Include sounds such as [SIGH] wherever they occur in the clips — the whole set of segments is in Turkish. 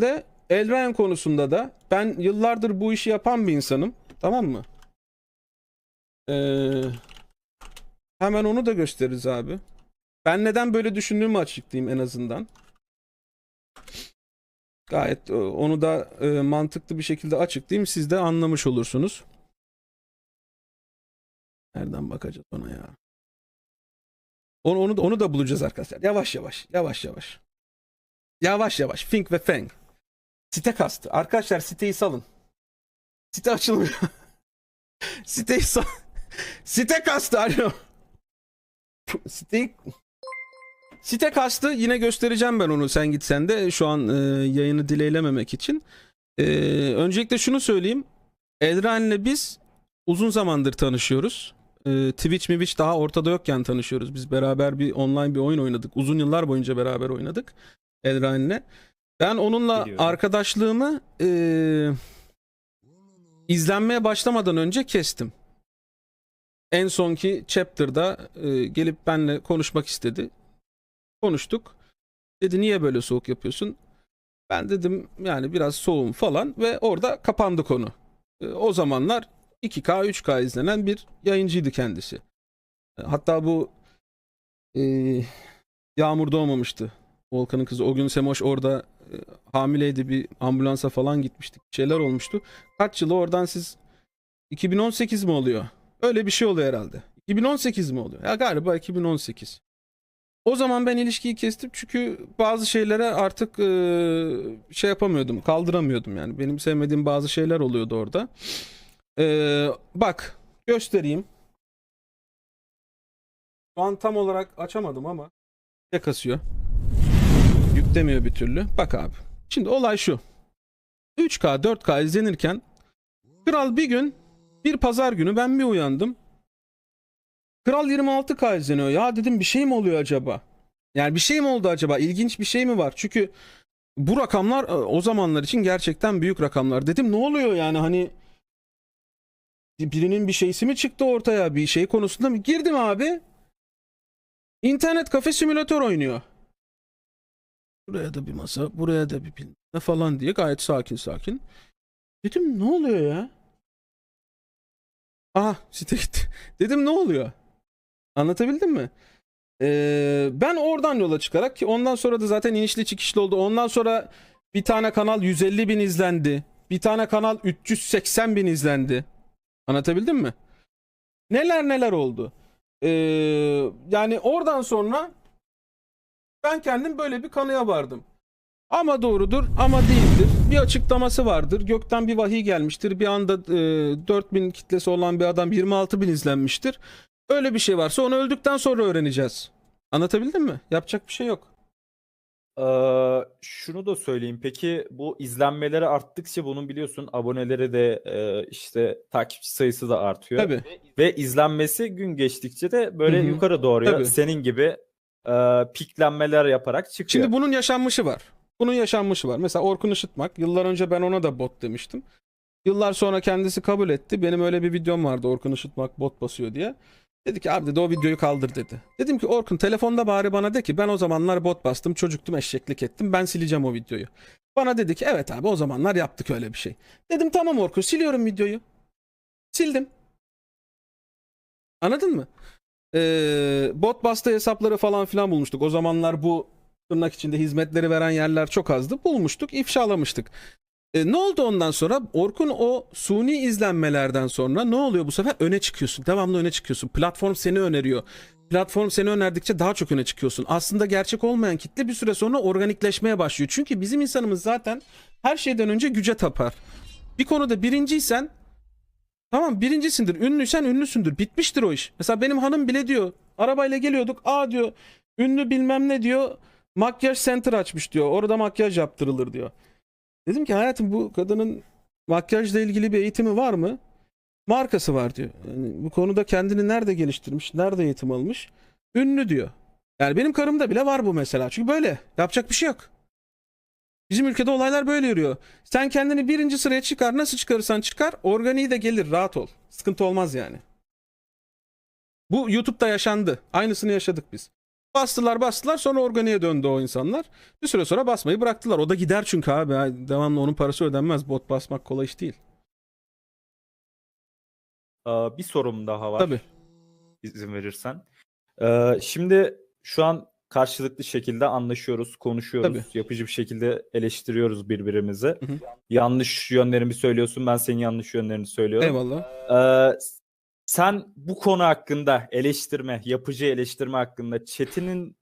de Elren konusunda da ben yıllardır bu işi yapan bir insanım. Tamam mı? Ee, hemen onu da gösteririz abi. Ben neden böyle düşündüğümü açıklayayım en azından. Gayet e, onu da e, mantıklı bir şekilde açıklayayım. Siz de anlamış olursunuz. Nereden bakacağız ona ya? Onu, onu, onu da bulacağız arkadaşlar. Yavaş yavaş. Yavaş yavaş. Yavaş yavaş. Think ve Fang. Site kastı. Arkadaşlar siteyi salın. Site açılmıyor. [LAUGHS] Siteyi sal. [LAUGHS] Site kastı. Alo. Siteyi... Site kastı yine göstereceğim ben onu sen gitsen de şu an e, yayını dileylememek için. E, öncelikle şunu söyleyeyim. Elren'le biz uzun zamandır tanışıyoruz. E, Twitch mi Twitch daha ortada yokken tanışıyoruz. Biz beraber bir online bir oyun oynadık. Uzun yıllar boyunca beraber oynadık. Elren'le. Ben onunla Biliyorum. arkadaşlığımı e, izlenmeye başlamadan önce kestim. En sonki chapter'da e, gelip benimle konuşmak istedi. Konuştuk. Dedi niye böyle soğuk yapıyorsun? Ben dedim yani biraz soğum falan ve orada kapandı konu. E, o zamanlar 2K 3K izlenen bir yayıncıydı kendisi. E, Hatta bu e, Yağmur doğmamıştı. Volkan'ın kızı. O gün Semoş orada hamileydi bir ambulansa falan gitmiştik. Şeyler olmuştu. Kaç yılı oradan siz 2018 mi oluyor? Öyle bir şey oluyor herhalde. 2018 mi oluyor? Ya galiba 2018. O zaman ben ilişkiyi kestim çünkü bazı şeylere artık e, şey yapamıyordum, kaldıramıyordum yani. Benim sevmediğim bazı şeyler oluyordu orada. E, bak göstereyim. Şu an tam olarak açamadım ama ne kasıyor? Yüklemiyor bir türlü. Bak abi. Şimdi olay şu. 3K 4K izlenirken Kral bir gün bir pazar günü ben bir uyandım. Kral 26K izleniyor. Ya dedim bir şey mi oluyor acaba? Yani bir şey mi oldu acaba? İlginç bir şey mi var? Çünkü bu rakamlar e, o zamanlar için gerçekten büyük rakamlar. Dedim ne oluyor yani hani birinin bir şeysi mi çıktı ortaya? Bir şey konusunda mı? Girdim abi. İnternet kafe simülatör oynuyor. Buraya da bir masa, buraya da bir bilmem falan diye gayet sakin sakin. Dedim ne oluyor ya? Aha site gitti. [LAUGHS] Dedim ne oluyor? Anlatabildim mi? Ee, ben oradan yola çıkarak ki ondan sonra da zaten inişli çıkışlı oldu. Ondan sonra bir tane kanal 150 bin izlendi. Bir tane kanal 380 bin izlendi. Anlatabildim mi? Neler neler oldu. Ee, yani oradan sonra ben kendim böyle bir kanıya vardım. Ama doğrudur ama değildir. Bir açıklaması vardır. Gökten bir vahiy gelmiştir. Bir anda e, 4000 kitlesi olan bir adam 26 bin izlenmiştir. Öyle bir şey varsa onu öldükten sonra öğreneceğiz. Anlatabildim mi? Yapacak bir şey yok. Ee, şunu da söyleyeyim. Peki bu izlenmeleri arttıkça bunun biliyorsun aboneleri de e, işte takipçi sayısı da artıyor. Tabii. Ve izlenmesi gün geçtikçe de böyle Hı hı. yukarı doğru Tabii. senin gibi e, piklenmeler yaparak çıkıyor. Şimdi bunun yaşanmışı var. Bunun yaşanmışı var. Mesela Orkun Işıtmak. Yıllar önce ben ona da bot demiştim. Yıllar sonra kendisi kabul etti. Benim öyle bir videom vardı Orkun Işıtmak bot basıyor diye. Dedi ki abi dedi o videoyu kaldır dedi. Dedim ki Orkun telefonda bari bana de ki ben o zamanlar bot bastım çocuktum eşeklik ettim ben sileceğim o videoyu. Bana dedi ki evet abi o zamanlar yaptık öyle bir şey. Dedim tamam Orkun siliyorum videoyu. Sildim. Anladın mı? Ee, bot bastı hesapları falan filan bulmuştuk. O zamanlar bu tırnak içinde hizmetleri veren yerler çok azdı. Bulmuştuk, ifşalamıştık. E, ne oldu ondan sonra? Orkun o suni izlenmelerden sonra ne oluyor bu sefer? Öne çıkıyorsun. Devamlı öne çıkıyorsun. Platform seni öneriyor. Platform seni önerdikçe daha çok öne çıkıyorsun. Aslında gerçek olmayan kitle bir süre sonra organikleşmeye başlıyor. Çünkü bizim insanımız zaten her şeyden önce güce tapar. Bir konuda birinciysen Tamam birincisindir, ünlüysen ünlüsündür. Bitmiştir o iş. Mesela benim hanım bile diyor. Arabayla geliyorduk. Aa diyor. Ünlü bilmem ne diyor. Makyaj center açmış diyor. Orada makyaj yaptırılır diyor. Dedim ki hayatım bu kadının makyajla ilgili bir eğitimi var mı? Markası var diyor. Yani bu konuda kendini nerede geliştirmiş? Nerede eğitim almış? Ünlü diyor. Yani benim karımda bile var bu mesela. Çünkü böyle. Yapacak bir şey yok. Bizim ülkede olaylar böyle yürüyor. Sen kendini birinci sıraya çıkar. Nasıl çıkarırsan çıkar. Organiği de gelir. Rahat ol. Sıkıntı olmaz yani. Bu YouTube'da yaşandı. Aynısını yaşadık biz. Bastılar bastılar sonra organiğe döndü o insanlar. Bir süre sonra basmayı bıraktılar. O da gider çünkü abi. Devamlı onun parası ödenmez. Bot basmak kolay iş değil. Ee, bir sorum daha var. Tabii. izin verirsen. Ee, şimdi şu an karşılıklı şekilde anlaşıyoruz, konuşuyoruz. Tabii. Yapıcı bir şekilde eleştiriyoruz birbirimizi. hı. Yanlış yönlerimi söylüyorsun, ben senin yanlış yönlerini söylüyorum. Eyvallah. Ee, sen bu konu hakkında eleştirme, yapıcı eleştirme hakkında Çetin'in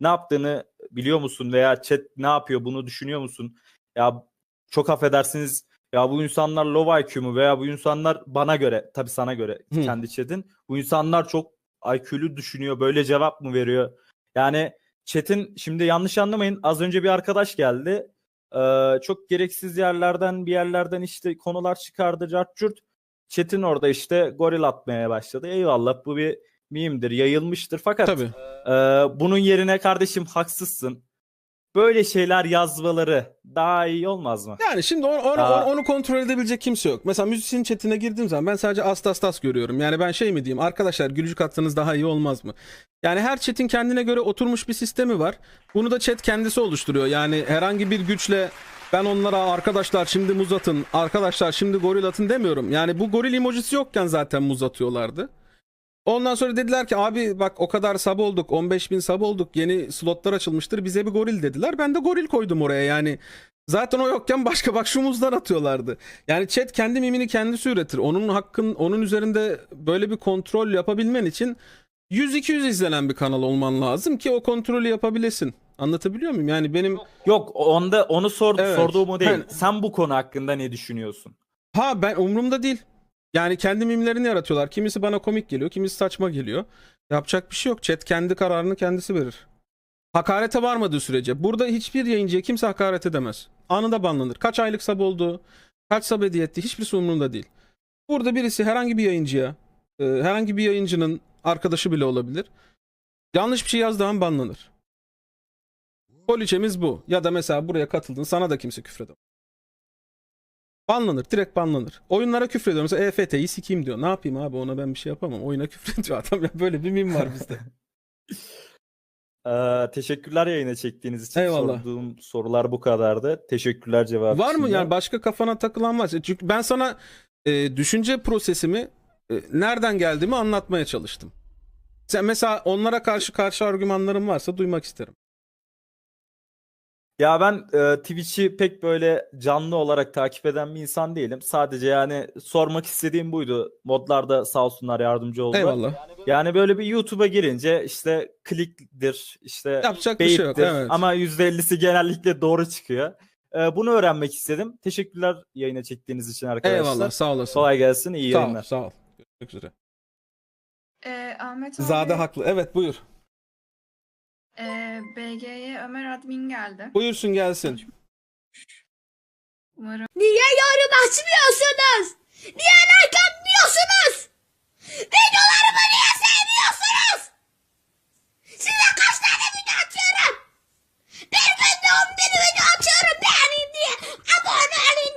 ne yaptığını biliyor musun veya Chat ne yapıyor bunu düşünüyor musun? Ya çok affedersiniz ya bu insanlar low IQ mu veya bu insanlar bana göre tabii sana göre Hı. kendi Chat'in bu insanlar çok IQ'lu düşünüyor böyle cevap mı veriyor? Yani Chat'in şimdi yanlış anlamayın az önce bir arkadaş geldi. Ee, çok gereksiz yerlerden bir yerlerden işte konular çıkardı cart. Chat'in orada işte goril atmaya başladı. Eyvallah bu bir mimdir yayılmıştır fakat Tabii. ee, bunun yerine kardeşim haksızsın. Böyle şeyler yazmaları daha iyi olmaz mı? Yani şimdi onu, onu, Aa. onu kontrol edebilecek kimse yok. Mesela müzisyen chatine girdiğim zaman ben sadece astas tas görüyorum. Yani ben şey mi diyeyim arkadaşlar gülücük atsanız daha iyi olmaz mı? Yani her chat'in kendine göre oturmuş bir sistemi var. Bunu da chat kendisi oluşturuyor. Yani herhangi bir güçle ben onlara arkadaşlar şimdi muz atın, arkadaşlar şimdi goril atın demiyorum. Yani bu goril emojisi yokken zaten muz atıyorlardı. Ondan sonra dediler ki abi bak o kadar sab olduk 15 bin sab olduk yeni slotlar açılmıştır bize bir goril dediler. Ben de goril koydum oraya yani Zaten o yokken başka bak şu muzdan atıyorlardı. Yani chat kendi mimini kendisi üretir. Onun hakkın onun üzerinde böyle bir kontrol yapabilmen için 100-200 izlenen bir kanal olman lazım ki o kontrolü yapabilesin. Anlatabiliyor muyum? Yani benim Yok onda onu sor, Evet. sorduğumu değil. Ben- Sen bu konu hakkında ne düşünüyorsun? ha ben umurumda değil. Yani kendi mimlerini yaratıyorlar. Kimisi bana komik geliyor, kimisi saçma geliyor. Yapacak bir şey yok. Chat kendi kararını kendisi verir. Hakarete varmadığı sürece. Burada hiçbir yayıncıya kimse hakaret edemez. Anında banlanır. Kaç aylık sab oldu, kaç sab hediye etti hiçbirisi umurunda değil. Burada birisi herhangi bir yayıncıya, e, herhangi bir yayıncının arkadaşı bile olabilir. Yanlış bir şey yazdığı an banlanır. Poliçemiz bu. Ya da mesela buraya katıldın sana da kimse küfredemez. Banlanır. Direkt banlanır. Oyunlara küfrediyor. Mesela EFT'yi sikeyim diyor. Ne yapayım abi ona ben bir şey yapamam. Oyuna [LAUGHS] küfrediyor adam. Ya böyle bir mim var bizde. [LAUGHS] Ee, teşekkürler yayına çektiğiniz için. Eyvallah. Sorduğum sorular bu kadardı. Teşekkürler cevap Var mı yani başka kafana takılan varsa? Çünkü ben sana e, düşünce prosesimi e, nereden geldiğimi anlatmaya çalıştım. Sen mesela onlara karşı karşı argümanların varsa duymak isterim. Ya ben e, Twitch'i pek böyle canlı olarak takip eden bir insan değilim. Sadece yani sormak istediğim buydu. Modlarda sağ olsunlar yardımcı oldular. Eyvallah. Yani böyle bir YouTube'a girince işte kliktir, işte Yapacak bir şey yok. beyittir Evet. ama %50'si genellikle doğru çıkıyor. Ee, bunu öğrenmek istedim. Teşekkürler yayına çektiğiniz için arkadaşlar. Eyvallah. Sağ olasın. Kolay gelsin, iyi sağ ol. yayınlar. Sağ ol. Görüşmek üzere. Ee, Ahmet abi, Zade haklı. Evet buyur. BG'ye Ömer admin geldi. Buyursun gelsin. Umarım. Niye yorum açmıyorsunuz? Niye like atmıyorsunuz? Videolarımı niye sevmiyorsunuz? Size kaç tane video atıyorum? Bir günde on bin video atıyorum beğenin diye. Abone olun.